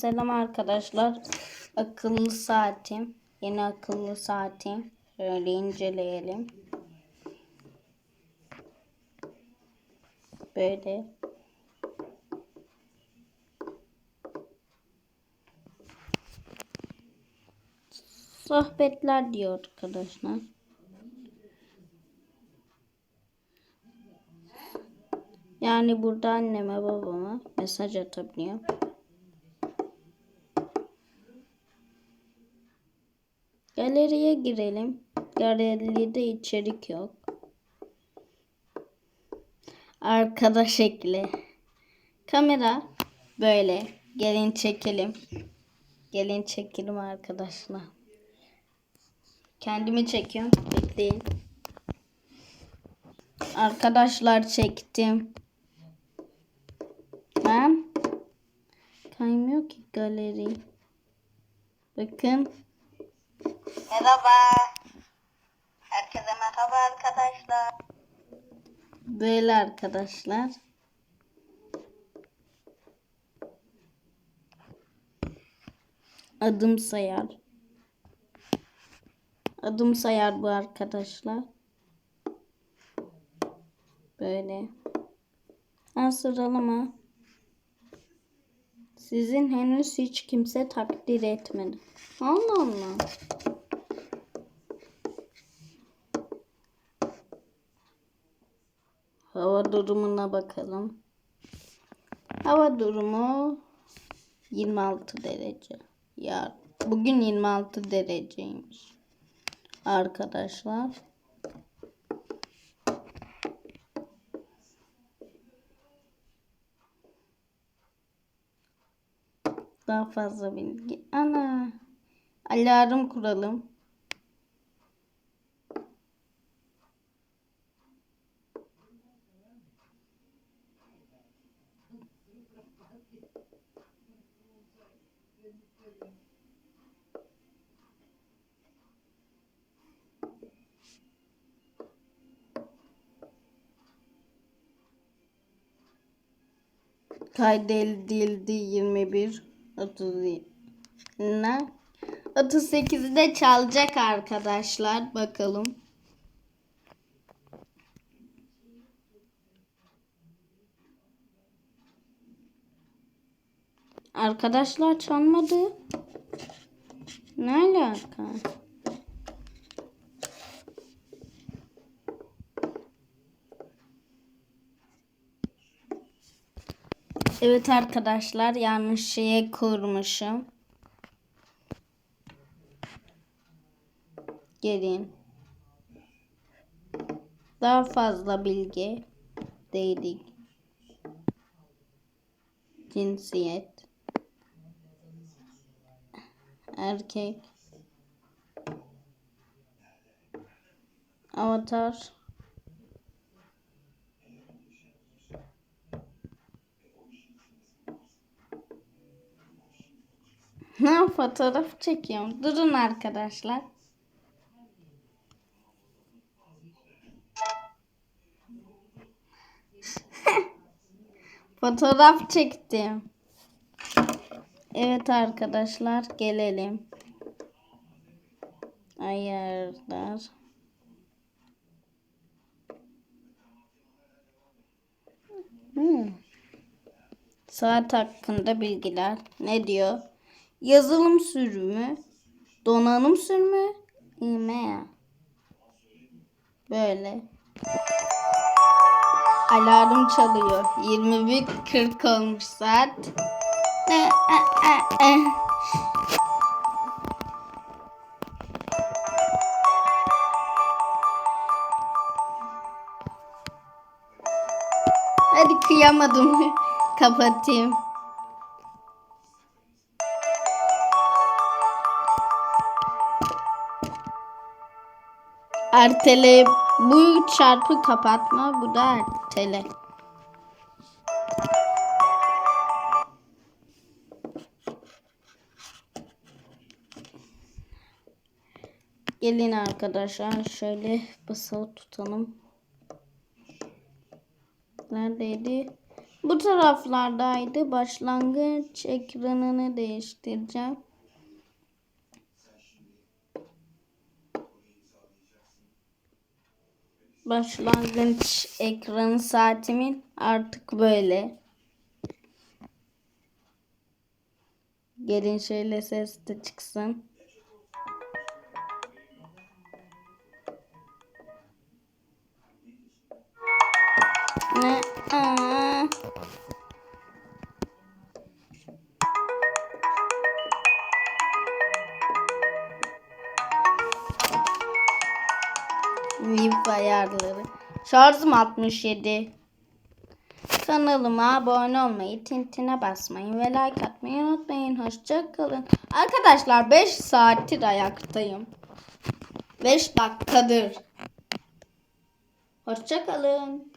Selam arkadaşlar. Akıllı saatim. Yeni akıllı saatim. Şöyle inceleyelim. Böyle. Sohbetler diyor arkadaşlar. Yani burada anneme babama mesaj atabiliyor. Galeriye girelim. Galeride içerik yok. Arkadaş ekli. Kamera böyle. Gelin çekelim. Gelin çekelim arkadaşlar. Kendimi çekiyorum. Bekleyin. Arkadaşlar çektim. Ben kaymıyor ki galeri. Bakın. Merhaba. Herkese merhaba arkadaşlar. Böyle arkadaşlar. Adım sayar. Adım sayar bu arkadaşlar. Böyle. Ha sıralama. Sizin henüz hiç kimse takdir etmedi. Allah Allah. Hava durumuna bakalım. Hava durumu 26 derece. Ya bugün 26 dereceymiş. Arkadaşlar. Daha fazla bilgi. Ana. Alarm kuralım. Kaydedildi 21 30 ne? 38'de çalacak arkadaşlar. Bakalım. Arkadaşlar çalmadı. Ne alaka? Evet arkadaşlar yanlış şeye kurmuşum. Gelin. Daha fazla bilgi değdik. Cinsiyet. Erkek. Avatar. Ha fotoğraf çekiyorum. Durun arkadaşlar. fotoğraf çektim. Evet arkadaşlar gelelim. Ayarlar. Hmm. Saat hakkında bilgiler. Ne diyor? Yazılım sürümü, donanım sürümü, email. Böyle. Alarm çalıyor. 21.40 olmuş saat. E, e, e. Hadi kıyamadım. Kapatayım. Ertele bu çarpı kapatma bu da ertele. Gelin arkadaşlar şöyle basılı tutalım. Neredeydi? Bu taraflardaydı. Başlangıç ekranını değiştireceğim. Başlangıç ekranı saatimin artık böyle. Gelin şöyle ses de çıksın. Ne? Aa. Wi-Fi ayarları. Şarjım 67. Kanalıma abone olmayı, tintine basmayı ve like atmayı unutmayın. Hoşça kalın. Arkadaşlar 5 saattir ayaktayım. 5 dakikadır. Hoşça kalın.